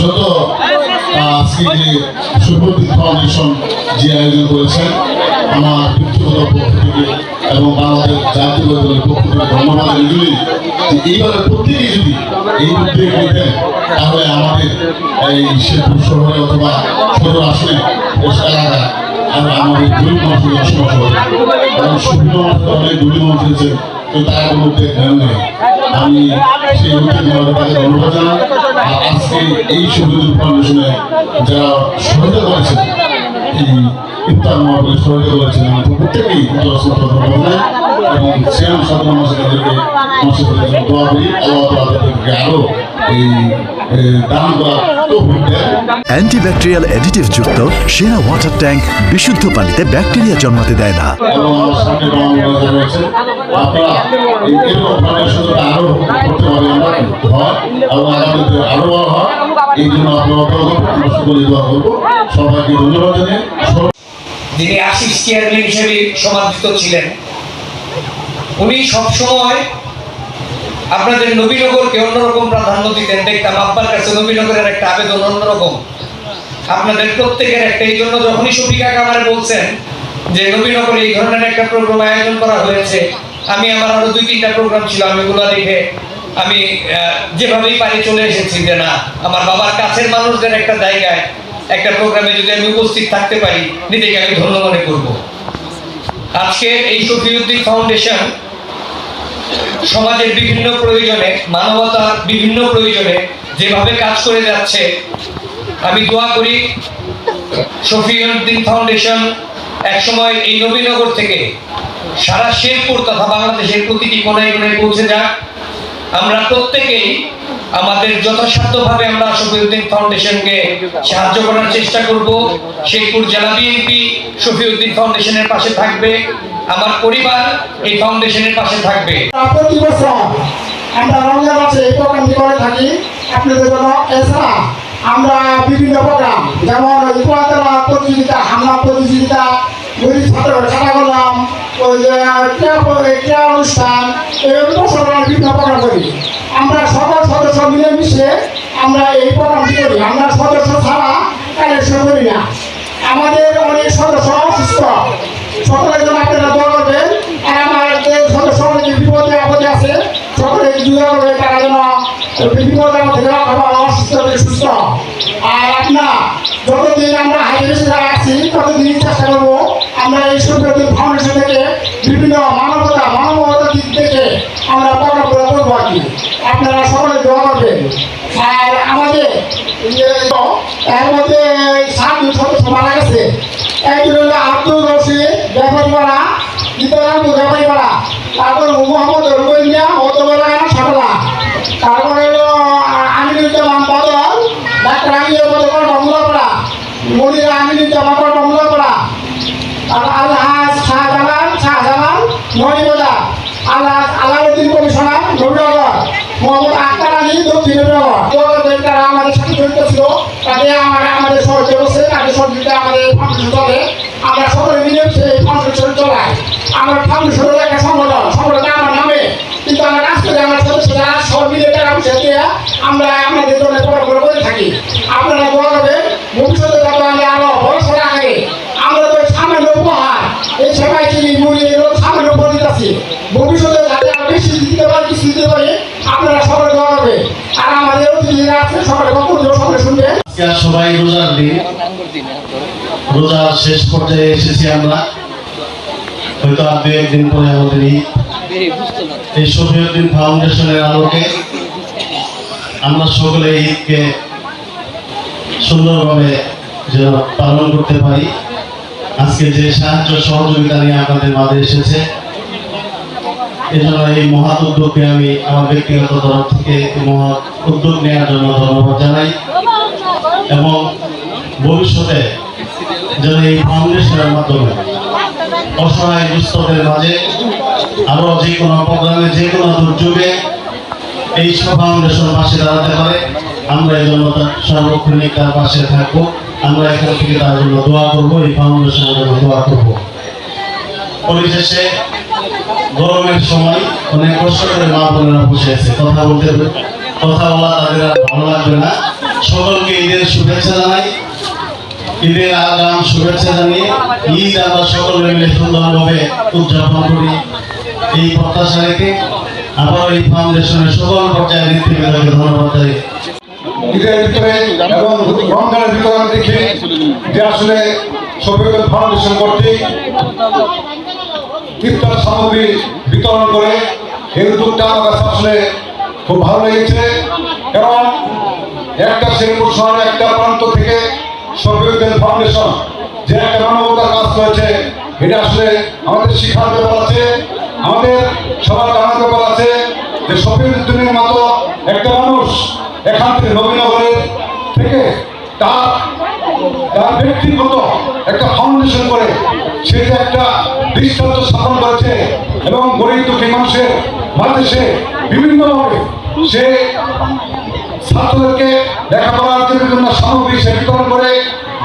যত আজকে যে সুপ্রদীপ ফাউন্ডেশন যে আয়োজন করেছেন, আমার ব্যক্তিগত পক্ষ থেকে এবং বাংলাদেশ জাতীয় দলের পক্ষ থেকে ধন্যবাদ। এগুলি যে এইভাবে প্রত্যেকেই যদি এই উদ্যোগ নিতেন তাহলে আমাদের এই শেরপুর শহরে অথবা সদর আসনে এলাকায় আর আমাদের গরিব মানুষের বসবাস হবে। কারণ সুবিধা অনেক গরিব মানুষ হয়েছে তো তার আমি আজকে এই এবং অ্যান্টিব্যাকটেরিয়াল অ্যাডিটিভ যুক্ত সেরা ওয়াটার ট্যাঙ্ক বিশুদ্ধ পানিতে ব্যাকটেরিয়া জন্মাতে দেয় না। এই এরকম ফাউন্ডেশন যাতে আরও করতে পারি আমরা হয় এবং যিনি আশিস চেয়ারম্যান হিসেবে সমাদৃত ছিলেন, উনি সবসময় আপনাদের নবীনগরকে অন্যরকম প্রাধান্য দিতেন। দেখতাম আব্বার কাছে নবীনগরের একটা আবেদন অন্যরকম। আপনাদের প্রত্যেকের একটা, এই জন্য যখনই শফিকা কামারে বলছেন যে নবীনগরে এই ধরনের একটা প্রোগ্রাম আয়োজন করা হয়েছে, আমি আমার আরও দুই তিনটা প্রোগ্রাম ছিল, আমি ওগুলো দেখে আমি যেভাবেই পারি চলে এসেছি যে না, আমার বাবার কাছের মানুষদের একটা জায়গায়, একটা প্রোগ্রামে যদি আমি উপস্থিত থাকতে পারি, নিজেকে আমি ধন্য মনে করব। আজকে এই শফিউদ্দিন ফাউন্ডেশন সমাজের বিভিন্ন প্রয়োজনে মানবতার বিভিন্ন প্রয়োজনে যেভাবে কাজ করে যাচ্ছে, আমি দোয়া করি শফিউদ্দিন ফাউন্ডেশন একসময় এই নবীনগর থেকে সারা শেরপুর তথা বাংলাদেশের প্রতিটি কোনায় কোনায় পৌঁছে যাক। আমরা প্রত্যেকেই আমাদের যথাসাধ্যভাবে আমরা শফিউদ্দিন ফাউন্ডেশনকে সাহায্য করার চেষ্টা করব। শেরপুর জেলা বিএনপি শফিউদ্দিন ফাউন্ডেশনের পাশে থাকবে। আমার পরিবার এই ফাউন্ডেশনের পাশে থাকবে। প্রতি বছর আমরা রমজান মাসে এই প্রোগ্রামটি করে থাকি। আপনাদের জন্য এছাড়া আমরা বিভিন্ন প্রোগ্রাম, যেমন ওই কোয়াতলা প্রতিযোগিতা, হামলা প্রতিযোগিতা গরিব ছাত্র বছর আমরা বিভিন্ন করি আমরা সকল সদস্য মিলেমিশে আমরা এই প্রোগ্রামটি করি আমরা সদস্য ছাড়া কালেকশন করি না আমাদের অনেক সদস্য অসুস্থ সকলের জন্য আপনারা দোয়া করবেন আর আমার যে সদস্য অনেক বিপদে আপদে আছে সকলে দোয়া করবে তারা যেন বিপদের মধ্যে রক্ষা অসুস্থ থেকে সুস্থ আর আপনার যতদিন আমরা বেশি আছি, ততদিন চেষ্টা করব আমরা এই সুপ্রতি ফাউন্ডেশন থেকে বিভিন্ন মানবতা মানবতা দিক থেকে আমরা প্রকল্পগুলো করব আর কি আপনারা সকলে দোয়া করবেন। আর আমাদের এর মধ্যে সাত সদস্য মারা গেছে। একজন হলো আব্দুল রশিদ ব্যাপারীপাড়া, দ্বিতীয় ব্যাপারীপাড়া। তারপর মোহাম্মদ রুবেলিয়া অতবেলা সাতলা। তারপর হলো আমিনুজ্জামান বদল, ডাক্তার বদল বাংলাপাড়া মনিরা আমিনুজ্জামান বাংলাপাড়া আলহাজ শাহজালাল শাহজালাল মণিবাজার আল্লাহ আলাউদ্দিন কমিশনার নবীনগর মোহাম্মদ আক্তার আলী দক্ষিণ নবীনগর তারা আমাদের সাথে জড়িত ছিল তাদের আমার আমাদের সহযোগী তাদের আমাদের আমরা সকলে মিলে সেই ফাউন্ডেশন আমার ফাউন্ডেশনের একটা সংগঠন সংগঠন আমার নামে। কিন্তু আমরা কাজ আমার সদস্যরা সব মিলে আমরা আমাদের জন্য প্রকল্প করে থাকি। আপনারা দোয়া ভবিষ্যতে যাতে আমি আরও বড় আগে আমরা তো সামান্য উপহার, এই সবাই চিনি, মুড়ি, এগুলো সামান্য উপহার দিতেছি। ভবিষ্যতে যাতে আমরা দিতে পারি, কিছু আপনারা সকলে দোয়া করবেন। আর আমাদের আছে সকলে বক্তব্য সকলে শুনবেন। সবাই রোজার দিন রোজার শেষ পর্যায়ে এসেছি আমরা। হয়তো আর দু একদিন পরে আমাদের এই শফিউদ্দিন ফাউন্ডেশনের আলোকে আমরা সকলে ঈদকে সুন্দরভাবে যেন পালন করতে পারি। আজকে যে সাহায্য সহযোগিতা নিয়ে আপনাদের মাঝে এসেছে এজন্য এই মহৎ উদ্যোগকে আমি আমার ব্যক্তিগত তরফ থেকে মহৎ উদ্যোগ নেওয়ার জন্য ধন্যবাদ জানাই। এবং ভবিষ্যতে যেন এই ফাউন্ডেশনের মাধ্যমে অসহায় দুস্থদের মাঝে আরও যে কোনো প্রোগ্রামে যে কোনো দুর্যোগে এই সব ফাউন্ডেশন পাশে দাঁড়াতে পারে। আমরা এই জন্য সার্বক্ষণিক তার পাশে থাকব। আমরা এখান থেকে তার জন্য দোয়া করব, এই ফাউন্ডেশনের জন্য দোয়া করব। পরিশেষে গরমের সময় অনেক কষ্ট করে মা বোনেরা বসে আছে, কথা বলতে কথা বলা তাদের ভালো লাগবে না। সকলকে ঈদের শুভেচ্ছা জানাই। ঈদের আগাম শুভেচ্ছা জানিয়ে ঈদ আমরা সকলে মিলে সুন্দরভাবে উদযাপন করি। এই প্রত্যাশা রেখে আবার এই ফাউন্ডেশনের সকল পর্যায়ে নেতৃবৃন্দকে ধন্যবাদ জানাই। ঈদের ভিতরে এবং রমজানের ভিতরে আমি দেখি যে আসলে শফিকুল ফাউন্ডেশন কর্তৃক ইফতার সামগ্রী বিতরণ করে, এই উদ্যোগটা আমার কাছে আসলে খুব ভালো লেগেছে। কারণ একটা শেরপুর একটা প্রান্ত থেকে শফিউদ্দিন ফাউন্ডেশন, যে একটা মানবতার কাজ করেছে, এটা আসলে আমাদের শিক্ষার ব্যাপার আছে, আমাদের সবার জানার ব্যাপার আছে যে শফিউদ্দিনের মতো একটা মানুষ এখান থেকে নবীনগরের থেকে তার তার ব্যক্তিগত একটা ফাউন্ডেশন করে সে যে একটা দৃষ্টান্ত স্থাপন করেছে এবং গরিব দুঃখী মানুষের মাঝে সে বিভিন্নভাবে সে ছাত্রদেরকে লেখাপড়ার বিভিন্ন সামগ্রী সে বিতরণ করে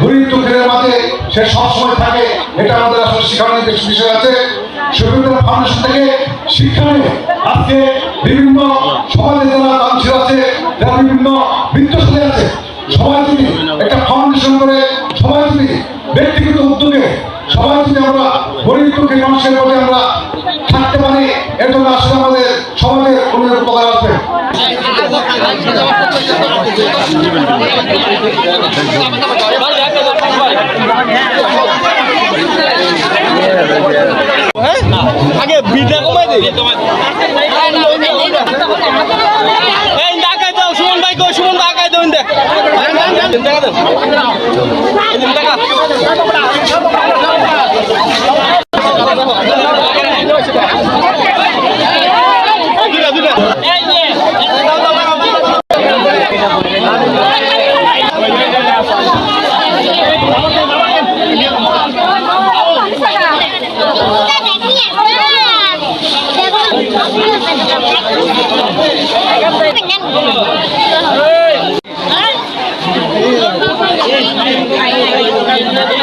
গরিব দুঃখের মাঝে সে সবসময় থাকে। এটা আমাদের আসলে বিষয় আছে। সুবিধা ফাউন্ডেশন থেকে শিক্ষা আজকে বিভিন্ন সমাজে যারা আছে, যারা বিভিন্ন আছে সবাই যদি একটা ফাউন্ডেশন করে সবাই যদি ব্যক্তিগত উদ্যোগে সবাই যদি আমরা গরিব মানুষের প্রতি আমরা থাকতে পারি। এর আসলে আমাদের সমাজের অনেক উপকার আসবে আগে বিটা কমাই দে এই টাকা দাও সুমন ভাই কো সুমন টাকা দাও Thank you.